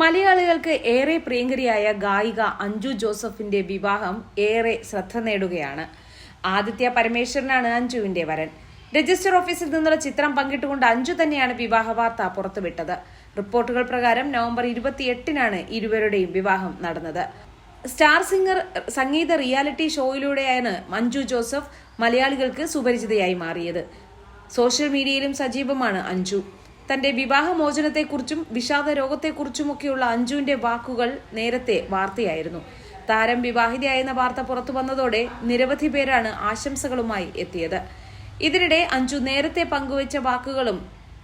മലയാളികൾക്ക് ഏറെ പ്രിയങ്കരിയായ ഗായിക അഞ്ജു ജോസഫിന്റെ വിവാഹം ഏറെ ശ്രദ്ധ നേടുകയാണ്. ആദിത്യ പരമേശ്വരനാണ് അഞ്ജുവിന്റെ വരൻ. രജിസ്റ്റർ ഓഫീസിൽ നിന്നുള്ള ചിത്രം പങ്കിട്ടുകൊണ്ട് അഞ്ജു തന്നെയാണ് വിവാഹ വാർത്ത പുറത്തുവിട്ടത്. റിപ്പോർട്ടുകൾ പ്രകാരം നവംബർ ഇരുപത്തിയെട്ടിനാണ് ഇരുവരുടെയും വിവാഹം നടന്നത്. സ്റ്റാർ സിംഗർ സംഗീത റിയാലിറ്റി ഷോയിലൂടെയാണ് അഞ്ജു ജോസഫ് മലയാളികൾക്ക് സുപരിചിതയായി മാറിയത്. സോഷ്യൽ മീഡിയയിലും സജീവമാണ് അഞ്ജു. തന്റെ വിവാഹമോചനത്തെക്കുറിച്ചും വിഷാദ രോഗത്തെക്കുറിച്ചുമൊക്കെയുള്ള അഞ്ജുവിന്റെ വാക്കുകൾ നേരത്തെ വാർത്തയായിരുന്നു. താരം വിവാഹിതയായെന്ന വാർത്ത പുറത്തു വന്നതോടെ നിരവധി പേരാണ് ആശംസകളുമായി എത്തിയത്. ഇതിനിടെ അഞ്ജു നേരത്തെ പങ്കുവച്ച വാക്കുകളും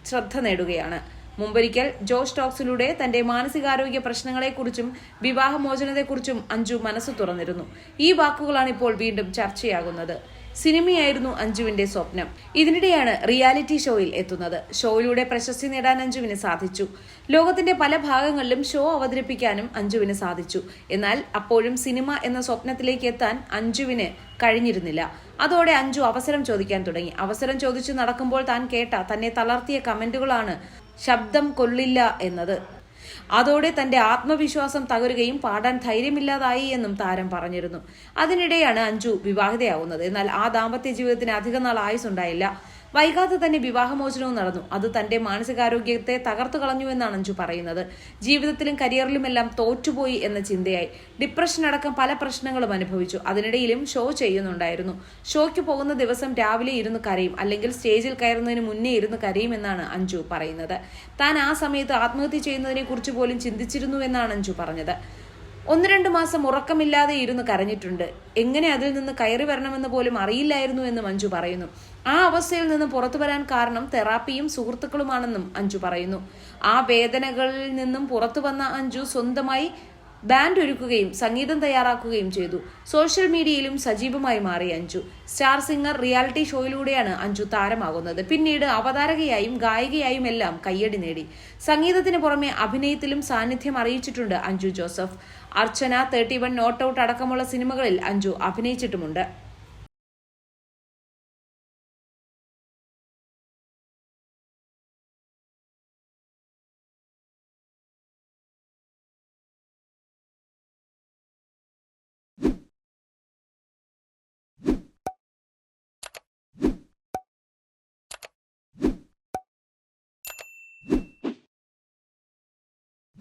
ശ്രദ്ധ നേടുകയാണ്. മുമ്പൊരിക്കൽ ജോസ് ടോക്സിലൂടെ തന്റെ മാനസികാരോഗ്യ പ്രശ്നങ്ങളെക്കുറിച്ചും വിവാഹമോചനത്തെക്കുറിച്ചും അഞ്ജു മനസ്സ് തുറന്നിരുന്നു. ഈ വാക്കുകളാണ് ഇപ്പോൾ വീണ്ടും ചർച്ചയാകുന്നത്. സിനിമയായിരുന്നു അഞ്ജുവിന്റെ സ്വപ്നം. ഇതിനിടെയാണ് റിയാലിറ്റി ഷോയിൽ എത്തുന്നത്. ഷോയിലൂടെ പ്രശസ്തി നേടാൻ അഞ്ജുവിന് സാധിച്ചു. ലോകത്തിന്റെ പല ഭാഗങ്ങളിലും ഷോ അവതരിപ്പിക്കാനും അഞ്ജുവിന് സാധിച്ചു. എന്നാൽ അപ്പോഴും സിനിമ എന്ന സ്വപ്നത്തിലേക്ക് എത്താൻ അഞ്ജുവിന് കഴിഞ്ഞിരുന്നില്ല. അതോടെ അഞ്ജു അവസരം ചോദിക്കാൻ തുടങ്ങി. അവസരം ചോദിച്ചു നടക്കുമ്പോൾ താൻ കേട്ട തന്നെ തളർത്തിയ കമന്റുകളാണ് ശബ്ദം കൊള്ളില്ല എന്നത്. അതോടെ തന്റെ ആത്മവിശ്വാസം തകരുകയും പാടാൻ ധൈര്യമില്ലാതായി എന്നും താരം പറഞ്ഞിരുന്നു. അതിനിടെയാണ് അഞ്ജു വിവാഹിതയാവുന്നത്. എന്നാൽ ആ ദാമ്പത്യ ജീവിതത്തിന് അധികം നാൾ ആയുസുണ്ടായില്ല വൈകാതെ തന്നെ വിവാഹമോചനവും നടന്നു. അത് തന്റെ മാനസികാരോഗ്യത്തെ തകർത്തു കളഞ്ഞു എന്നാണ് അഞ്ജു പറയുന്നത്. ജീവിതത്തിലും കരിയറിലുമെല്ലാം തോറ്റുപോയി എന്ന ചിന്തയായി ഡിപ്രഷൻ അടക്കം പല പ്രശ്നങ്ങളും അനുഭവിച്ചു. അതിനിടയിലും ഷോ ചെയ്യുന്നുണ്ടായിരുന്നു. ഷോയ്ക്ക് പോകുന്ന ദിവസം രാവിലെ ഇരുന്ന് കരയും അല്ലെങ്കിൽ സ്റ്റേജിൽ കയറുന്നതിന് മുന്നേ ഇരുന്ന് കരയും എന്നാണ് അഞ്ജു പറയുന്നത്. താൻ ആ സമയത്ത് ആത്മഹത്യ ചെയ്യുന്നതിനെ കുറിച്ച് പോലും ചിന്തിച്ചിരുന്നു എന്നാണ് അഞ്ജു പറഞ്ഞത്. ഒന്ന് രണ്ട് മാസം ഉറക്കമില്ലാതെ ഇരുന്ന് കരഞ്ഞിട്ടുണ്ട്. എങ്ങനെ അതിൽ നിന്ന് കയറി വരണമെന്ന് പോലും അറിയില്ലായിരുന്നു എന്ന് മഞ്ജു പറയുന്നു. ആ അവസ്ഥയിൽ നിന്ന് പുറത്തു വരാൻ കാരണം തെറാപ്പിയും സുഹൃത്തുക്കളുമാണെന്നും അഞ്ജു പറയുന്നു. ആ വേദനകളിൽ നിന്നും പുറത്തു വന്ന അഞ്ജു സ്വന്തമായി ബാൻഡ് ഒരുക്കുകയും സംഗീതം തയ്യാറാക്കുകയും ചെയ്തു. സോഷ്യൽ മീഡിയയിലും സജീവമായി മാറി അഞ്ജു. സ്റ്റാർ സിംഗർ റിയാലിറ്റി ഷോയിലൂടെയാണ് അഞ്ജു താരമാകുന്നത്. പിന്നീട് അവതാരകയായും ഗായികയായും എല്ലാം കയ്യടി നേടി. സംഗീതത്തിന് പുറമെ അഭിനയത്തിലും സാന്നിധ്യം അറിയിച്ചിട്ടുണ്ട് Anju Joseph. Archana thirty one not out അടക്കമുള്ള സിനിമകളിൽ അഞ്ജു അഭിനയിച്ചിട്ടുമുണ്ട്.